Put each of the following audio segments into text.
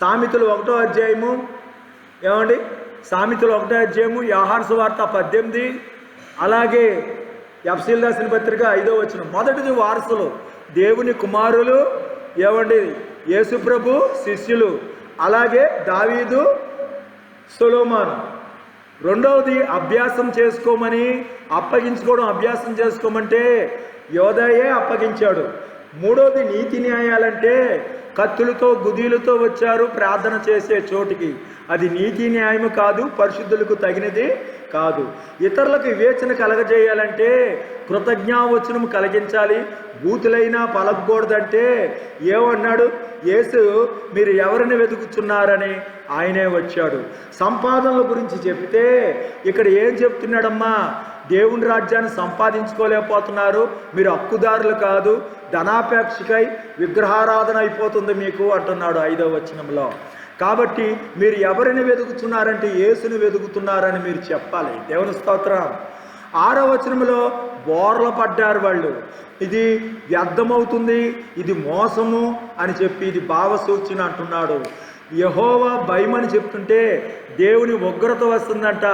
సామెతలు ఒకటో అధ్యాయము. ఏమండి? సామెతలు ఒకటో అధ్యాయము యాహార్స్ వార్త పద్దెనిమిది అలాగే ఎఫ్సీల్ రాసిన పత్రిక ఐదో వచ్చిన మొదటిది వారసులు దేవుని కుమారులు ఏమండి? యేసుప్రభు శిష్యులు అలాగే దావీదు సొలోమాను. రెండవది అభ్యాసం చేసుకోమని అప్పగించుకోవడం అభ్యాసం చేసుకోమంటే యోధయే అప్పగించాడు. మూడవది నీతి న్యాయాలంటే కత్తులతో గుదీలతో వచ్చారు ప్రార్థన చేసే చోటికి. అది నీతి న్యాయము కాదు పరిశుద్ధులకు తగినది కాదు. ఇతరులకు వివేచన కలగజేయాలంటే కృతజ్ఞావచనం కలిగించాలి. బూతులైనా పలకూడదంటే ఏమన్నాడు? యేసు మీరు ఎవరిని వెతుకుతున్నారని ఆయనే వచ్చాడు. సంపాదనల గురించి చెప్తే ఇక్కడ ఏం చెప్తున్నాడమ్మా? దేవుని రాజ్యాన్ని సంపాదించుకోలేకపోతున్నారు. మీరు హక్కుదారులు కాదు ధనాపేక్షకై విగ్రహారాధన అయిపోతుంది మీకు అంటున్నాడు ఐదవ వచనంలో. కాబట్టి మీరు ఎవరిని వెతుకుతున్నారంటే యేసుని వెతుకుతున్నారని మీరు చెప్పాలి. దేవుని స్తోత్రం. ఆరో వచనంలో బోర్ల పడ్డారు వాళ్ళు. ఇది వ్యర్థమవుతుంది ఇది మోసము అని చెప్పి ఇది భావసూచన అంటున్నాడు. యహోవా భయం అని చెప్తుంటే దేవుని ఉగ్రత వస్తుందంట.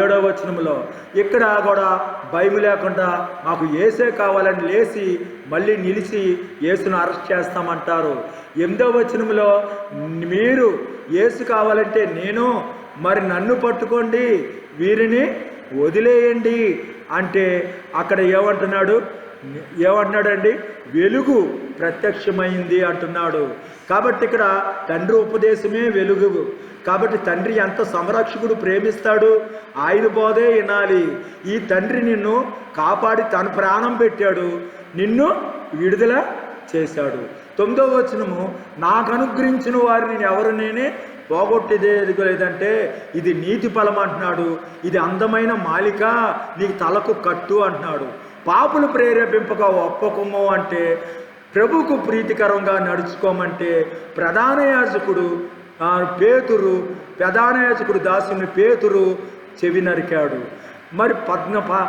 ఏడో వచనంలో ఇక్కడ కూడా భయం లేకుండా మాకు ఏసే కావాలని లేచి మళ్ళీ నిలిచి యేసును అరెస్ట్ చేస్తామంటారు. ఎనిమిదో వచనంలో మీరు ఏసు కావాలంటే నేను మరి నన్ను పట్టుకోండి వీరిని వదిలేయండి. అంటే అక్కడ ఏమంటున్నాడు? ఏమంటున్నాడండి? వెలుగు ప్రత్యక్షమైంది అంటున్నాడు. కాబట్టి ఇక్కడ తండ్రి ఉపదేశమే వెలుగు కాబట్టి తండ్రి ఎంత సంరక్షకుడు ప్రేమిస్తాడు? ఆయన బోధే వినాలి. ఈ తండ్రి నిన్ను కాపాడి తన ప్రాణం పెట్టాడు. నిన్ను విడుదల చేశాడు. తొమ్మిదవ వచనము నాకు అనుగ్రహించిన వారిని ఎవరు నేనే పోగొట్టేదే లేదంటే ఇది నీతి ఫలం అంటున్నాడు. ఇది అందమైన మాలిక నీకు తలకు కట్టు అంటున్నాడు. పాపులు ప్రేరేపింపక ఒప్పకము అంటే ప్రభుకు ప్రీతికరంగా నడుచుకోమంటే ప్రధాన యాజకుడు పేతురు ప్రధాన యాజకుడు దాసుని పేతురు చెవి నరికాడు. మరి పద్న ప-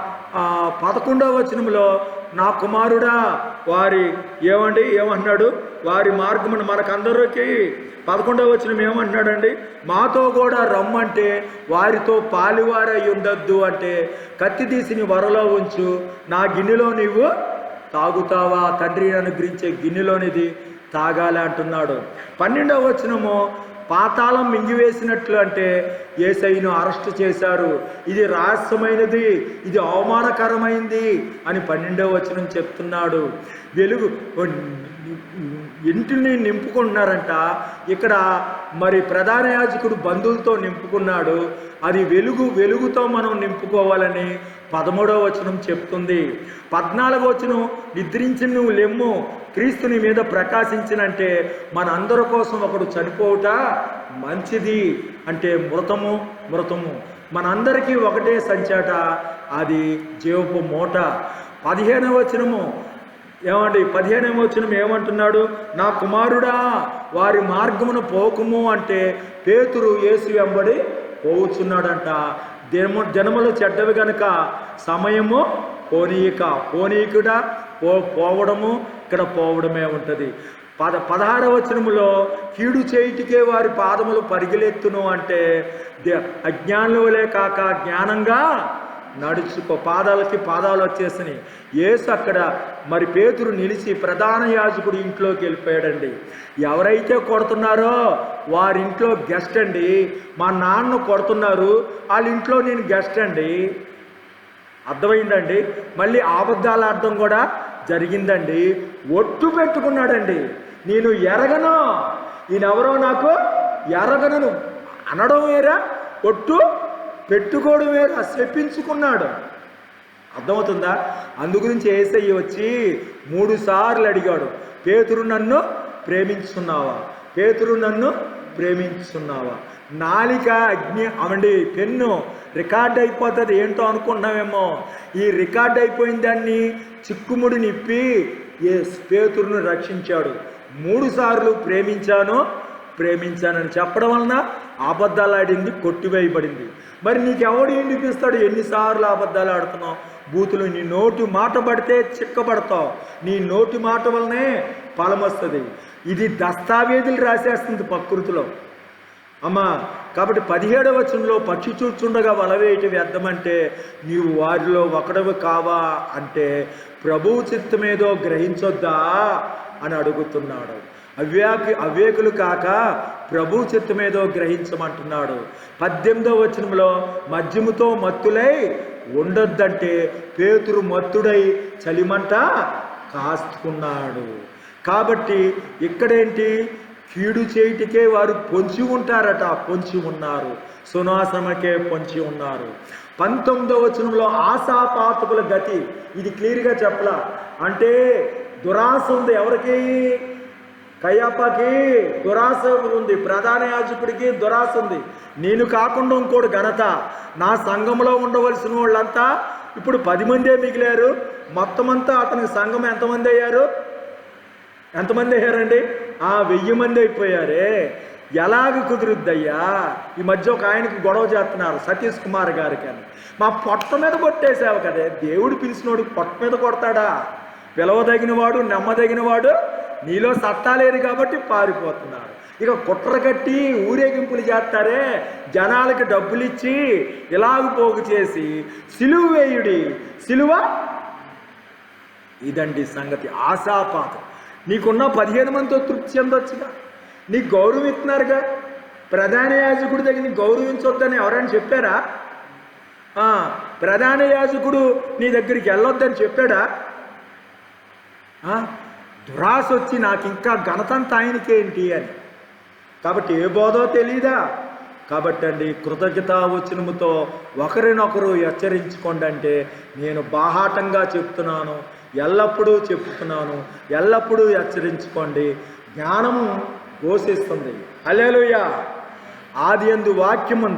పదకొండవ వచనంలో నా కుమారుడా వారి ఏమండి? ఏమంటున్నాడు? వారి మార్గమును మనకందరికీ పదకొండవ వచనం ఏమంటున్నాడండి? మాతో కూడా రమ్మంటే వారితో పాలివారై ఉండొద్దు అంటే కత్తి తీసి నీ వరలో ఉంచు నా గిన్నెలో నీవు తాగుతావా తండ్రి అనుగ్రహించే గిన్నెలోనిది తాగాలి అంటున్నాడు. పన్నెండవ వచనము పాతాళం మింగివేసినట్లు అంటే ఏసైను అరెస్ట్ చేశారు. ఇది రహస్యమైనది ఇది అవమానకరమైంది అని పన్నెండవ వచనం చెప్తున్నాడు. వెలుగు ఇంటిని నింపుకుంటున్నారంట. ఇక్కడ మరి ప్రధాన యాజకుడు బంధువులతో నింపుకున్నాడు. అది వెలుగు వెలుగుతో మనం నింపుకోవాలని పదమూడవ వచనం చెప్తుంది. పద్నాలుగో వచనం నిద్రించి నువ్వు లెమ్ము క్రీస్తుని మీద ప్రకాశించినంటే మన అందరి కోసం ఒకడు చనిపోవుట మంచిది అంటే మృతము మృతము. మనందరికీ ఒకటే సంచాట అది జీవపు మూట. పదిహేనవ వచనము ఏమండి? పదిహేనవ వచనం ఏమంటున్నాడు? నా కుమారుడా వారి మార్గమును పోకుము అంటే పేతురు యేసు వెంబడి పోవుచున్నాడంట. జనము జనములు చెడ్డవి గనుక సమయము పోనీయక. పోనీకుడా పో పోవడము ఇక్కడ పోవడమే ఉంటుంది. పద పదహార వచనములో కీడు చేయుటికే వారి పాదములు పరిగెలెత్తును అంటే అజ్ఞానులే కాక జ్ఞానంగా నడుచుకో పాదాలకి పాదాలు వచ్చేసినాయి. యేసు అక్కడ మరి పేతురు నిలిచి ప్రధాన యాజకుడు ఇంట్లోకి వెళ్ళిపోయాడండి. ఎవరైతే కొడుతున్నారో వారింట్లో గెస్ట్ అండి. మా నాన్న కొడుతున్నారు వాళ్ళ ఇంట్లో నేను గెస్ట్ అండి. అర్థమైందండి? మళ్ళీ అబద్ధాల అర్థం కూడా జరిగిందండి. ఒట్టు పెట్టుకున్నాడండి. నేను ఎరగను. ఈయనెవరో నాకు ఎరగనను. అనడం వేరా? ఒట్టు పెట్టుకోడు వేరా చెప్పించుకున్నాడు అర్థమవుతుందా? అందు గురించి ఏసయ్య వచ్చి మూడు సార్లు అడిగాడు పేతురు నన్ను ప్రేమించున్నావా? పేతురు నన్ను ప్రేమించున్నావా? నాలిక అగ్ని అవండి పెన్ను రికార్డ్ అయిపోతుంది. ఏంటో అనుకున్నామేమో ఈ రికార్డ్ అయిపోయిన దాన్ని చిక్కుముడి నిప్పి ఏ పేతురును రక్షించాడు. మూడు సార్లు ప్రేమించాను ప్రేమించానని చెప్పడం వలన అబద్ధాలు ఆడింది కొట్టివేయబడింది. మరి నీకెవడు వినిపిస్తాడు ఎన్నిసార్లు అబద్ధాలు ఆడుతున్నావు? బూతులు నీ నోటి మాట పడితే చిక్కబడతావు. నీ నోటి మాట వల్లనే ఫలమొస్తుంది ఇది దస్తావేజులు రాసేస్తుంది ప్రకృతిలో. అమ్మా కాబట్టి పదిహేడవ వచనంలో పక్షి చూచుండగా వలవేయటి వ్యర్థమంటే నీవు వారిలో ఒకడవి కావా అంటే ప్రభువు చిత్తమేదో గ్రహించొద్దా అని అడుగుతున్నాడు. అవ్యాకి అవేకులు కాక ప్రభు చిత్తమేదో గ్రహించమంటున్నాడు. పద్దెనిమిదో వచనంలో మద్యముతో మత్తులై ఉండొద్దంటే పేతురు మత్తుడై చలిమంట కాస్తున్నాడు కాబట్టి ఇక్కడేంటి? కీడు చేయుటికే వారు పొంచి ఉంటారట పొంచి ఉన్నారు. సునాసనకే పొంచి ఉన్నారు. పంతొమ్మిదవ వచనంలో ఆశాపాతకుల గతి ఇది క్లియర్గా చెప్పలా? అంటే దురాశ ఉంది ఎవరికి? కయ్యప్పకి దురాశ ఉంది. ప్రధాన యాజకుడికి దురాశ ఉంది. నేను కాకుండా ఇంకోటి ఘనత. నా సంఘంలో ఉండవలసిన వాళ్ళంతా ఇప్పుడు పది మందే మిగిలారు. మొత్తం అంతా అతనికి సంఘం ఎంతమంది అయ్యారు? ఎంతమంది అయ్యారండి? ఆ వెయ్యి మంది అయిపోయారే. ఎలాగ కుదురుద్దయ్యా? ఈ మధ్య ఒక ఆయనకి గొడవ చేస్తున్నారు సతీష్ కుమార్ గారికి అని. మా పొట్ట మీద కొట్టేసావు కదే. దేవుడు పిలిచినోడు పొట్ట మీద కొడతాడా? పిలవదగిన వాడు వాడు నీలో సత్తా లేదు కాబట్టి పారిపోతున్నారు. ఇక కుట్ర కట్టి ఊరేగింపులు చేస్తారే జనాలకి డబ్బులు ఇచ్చి ఇలాగ పోగు చేసి సిలువ వేయుడి సిలువ? ఇదండి సంగతి ఆశాపాతం. నీకున్న పదిహేను మందితో తృప్తి చెందొచ్చుగా. నీకు గౌరవం ఇస్తున్నారుగా. ప్రధాన యాజకుడి దగ్గర నీకు గౌరవించొద్దని ఎవరైనా చెప్పారా? ప్రధాన యాజకుడు నీ దగ్గరికి వెళ్ళొద్దని చెప్పాడా? ఆ, దురాశ వచ్చి నాకు ఇంకా ఘనతంత ఆయనకేంటి అని. కాబట్టి ఏ బోధో తెలీదా? కాబట్టి అండి కృతజ్ఞతా వచనముతో ఒకరినొకరు హెచ్చరించుకోండి అంటే నేను బాహాటంగా చెప్తున్నాను ఎల్లప్పుడూ చెప్తున్నాను ఎల్లప్పుడూ హెచ్చరించుకోండి. జ్ఞానము ఘోషిస్తుంది అల్లెలుయ్య ఆది ఎందు వాక్యం ఉంది